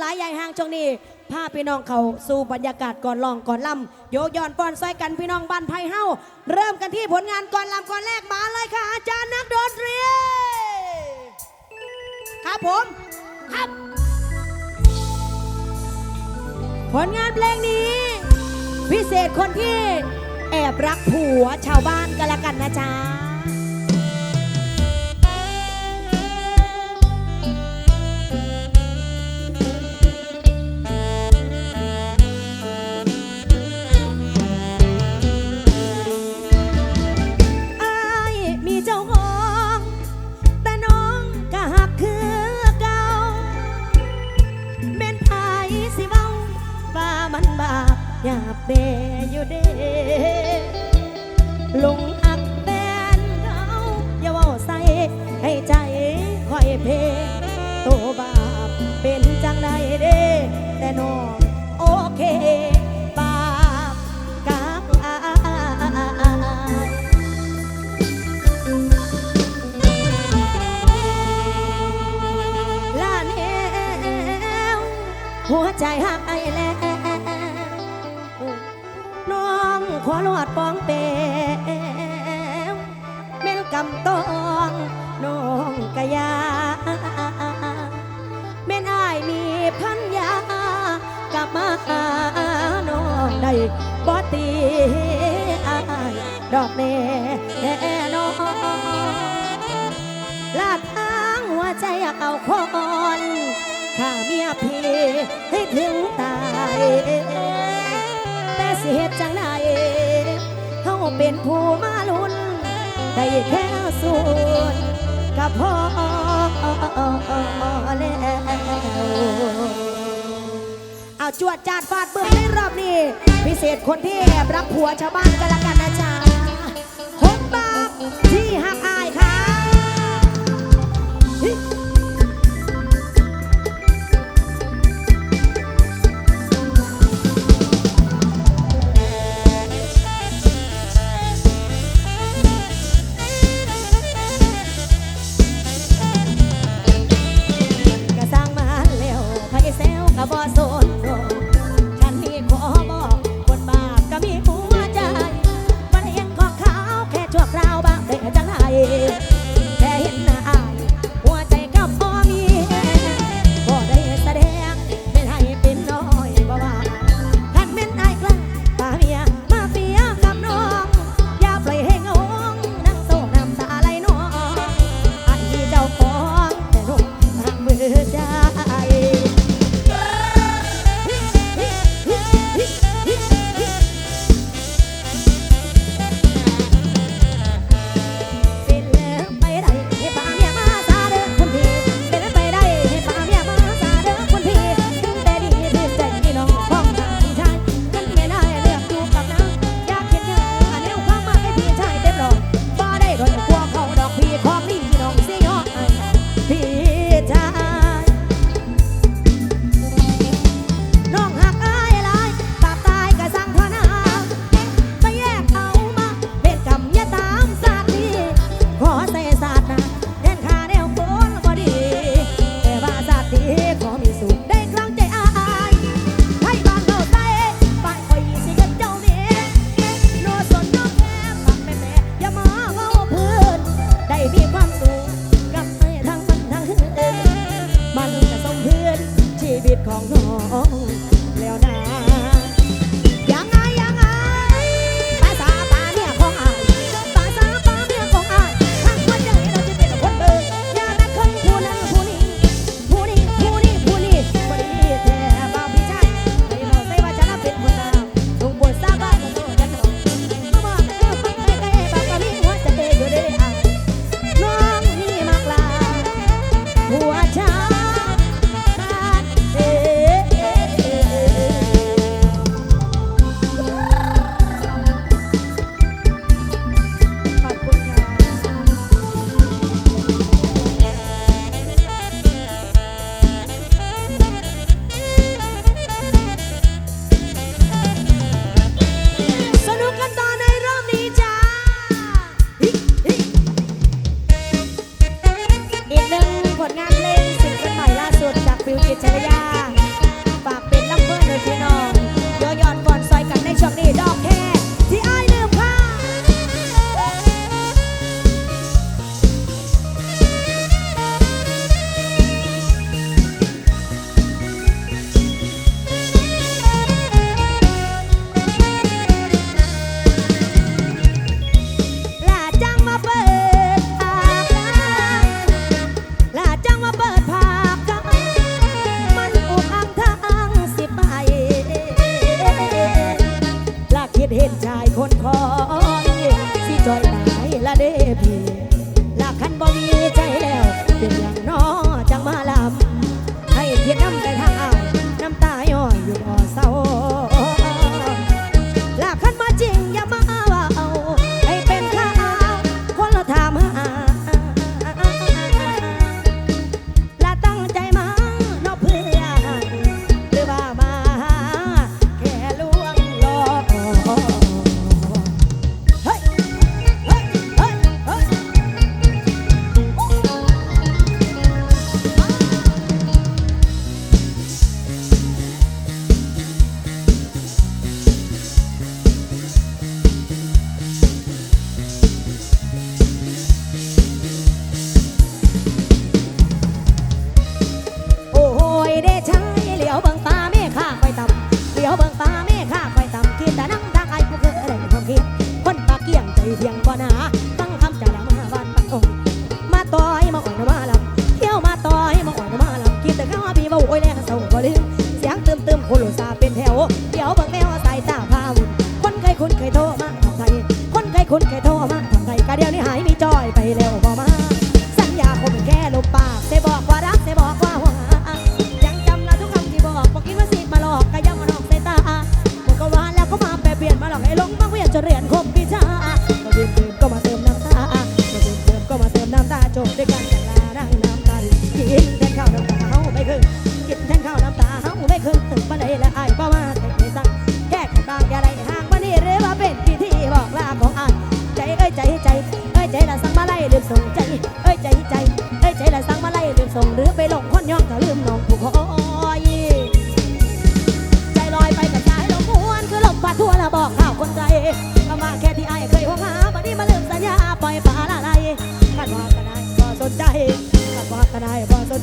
หลายใหญ่ห่างช่วงนี้พาพี่น้องเขาสู่บรรยากาศก่อนลองก่อนลำโยกย้อนป้อนใส่กันพี่น้องบ้านไพ่เฮาเริ่มกันที่ผลงานก่อนลำก่อนแรกมาเลยค่ะ อาจารย์นักดนตรีครับผมครับ ผลงานเพลงนี้ พิเศษคนที่แอบรักผัวชาวบ้านกันละกันนะจ๊ะ หัวใจหักไอแล้วน้องขอรอดปองเปวเม่นกำตองน้องกะยาเม่นอายมีพันยากลับมาน้องได้บ่ตีอายดอกเน่แน่น้องลาดทางหัวใจเอาคนข้าเมีย สิเหตุจังไดเขาเป็นผู้มาลุนได้แค่สูนกับพ่อแล้เอาจวดจานฟาดเบิ่งในรอบนี้ พิเศษคนที่รับผัวชาวบ้านกันละกันนะจ๊ะฮุบาบที่หักอายค่ะ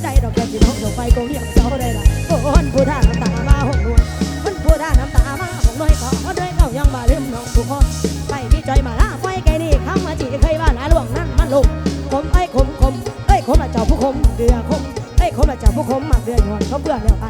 ใจเราแก่วที่น้องดอกไฟก็เรียกเจ้าได้ละโอ้นผู้ท่าน้ำตามาหงุด้วยมันผู้ท่าน้ำตามาหงุด้วยขอด้วยเรายังมาลืมน้องผู้คนไปพี่จมาล่าไฟแกนี่ข้ามาจีเคยว่าหนาหลวงนั่นมันลุกขมไอ้คมขมไอ้ยคมละเจ้าผู้ขมเดือดขมไอ้ยคมละเจ้าผู้ขมมาเดือดหย่อนเขาเบื่อแล้วกั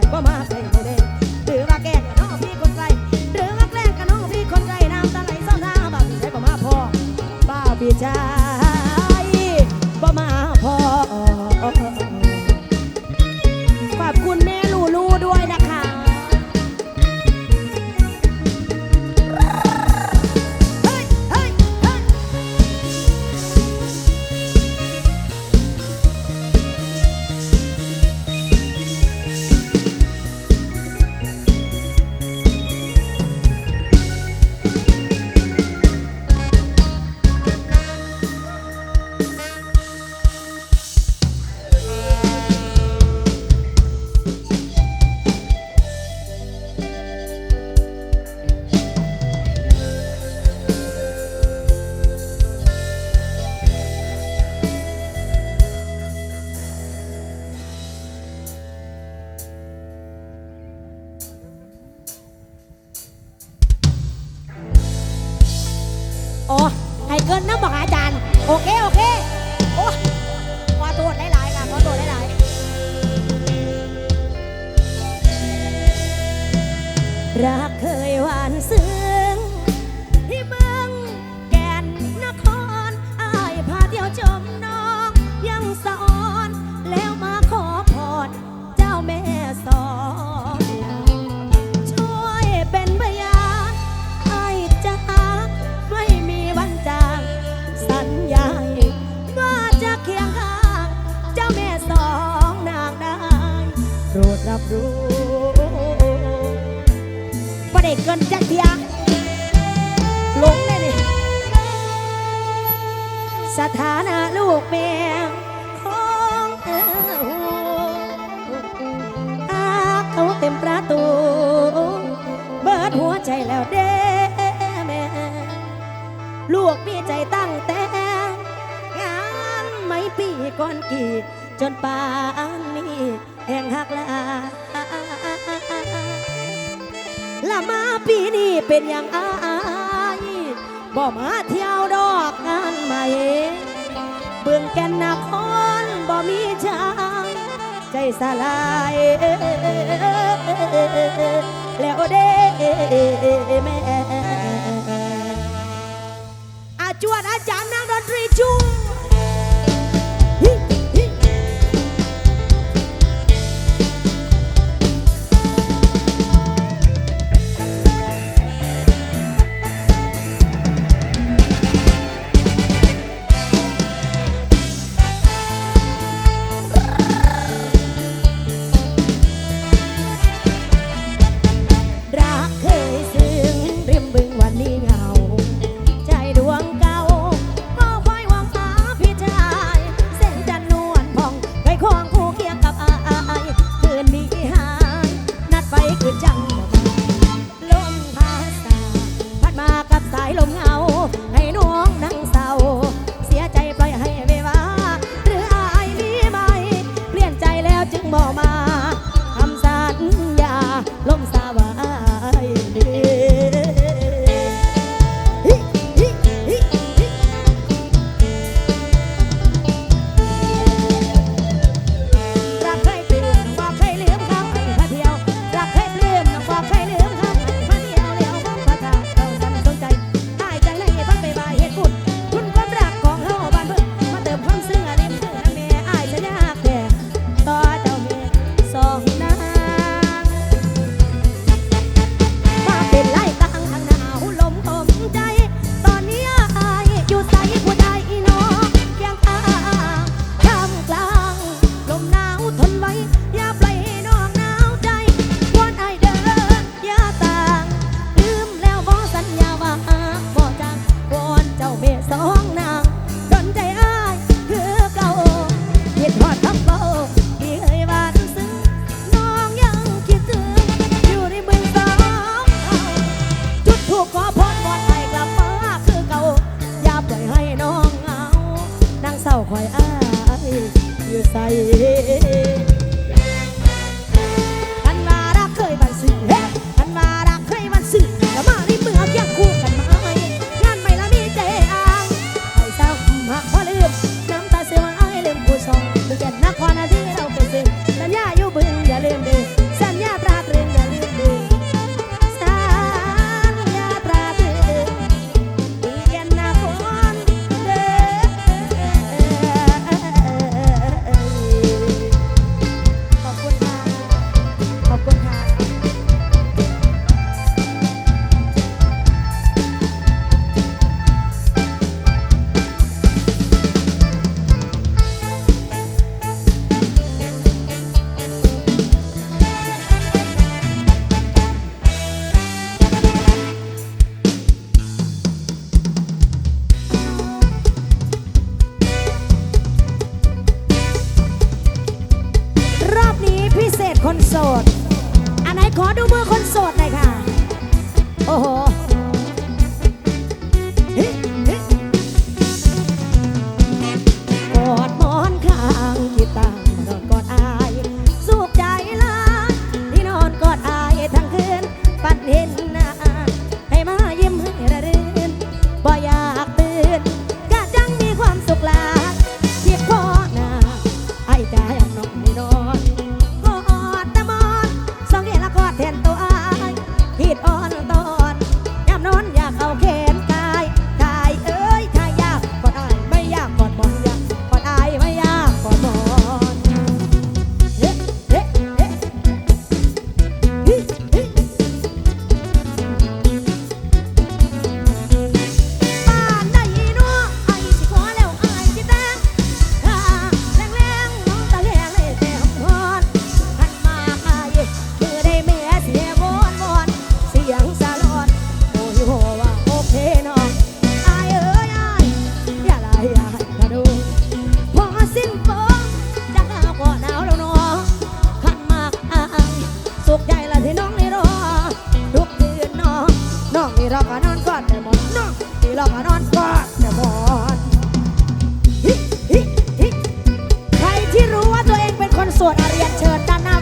ฐานะลูกแม่ แม่อาจวดอาจารย์นักดนตรีจุง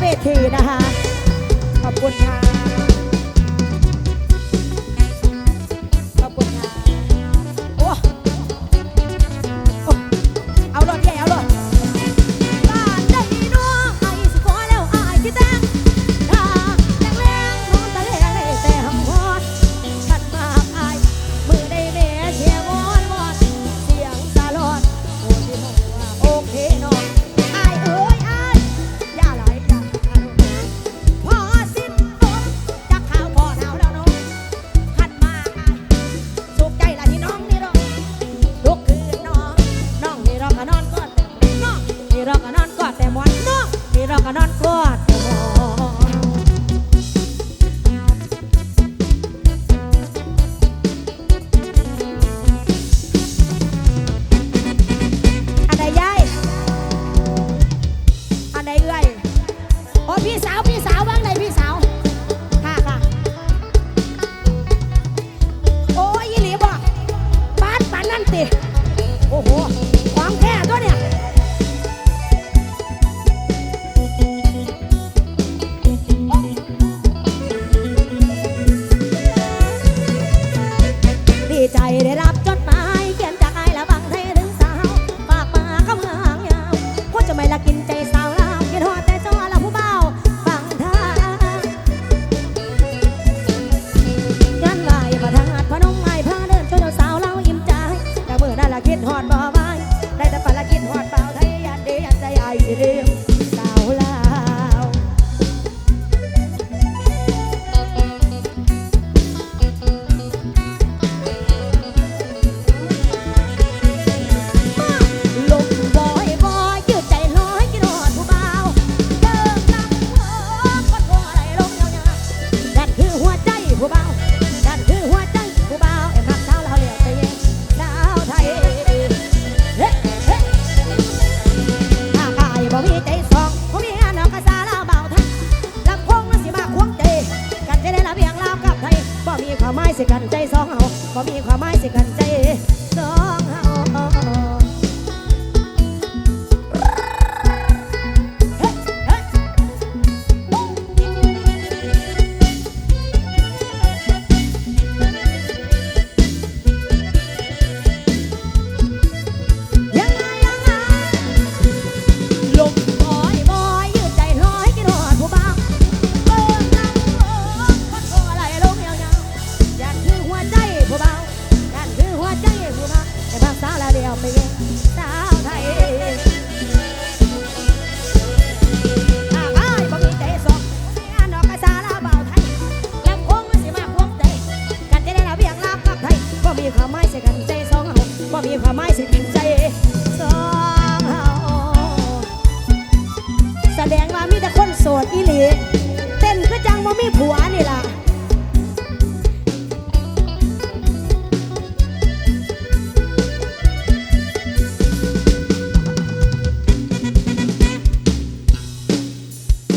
เวทีนะคะ ขอบคุณค่ะ กันใจสองเอาบ่มีความหมายสิกันใจสอง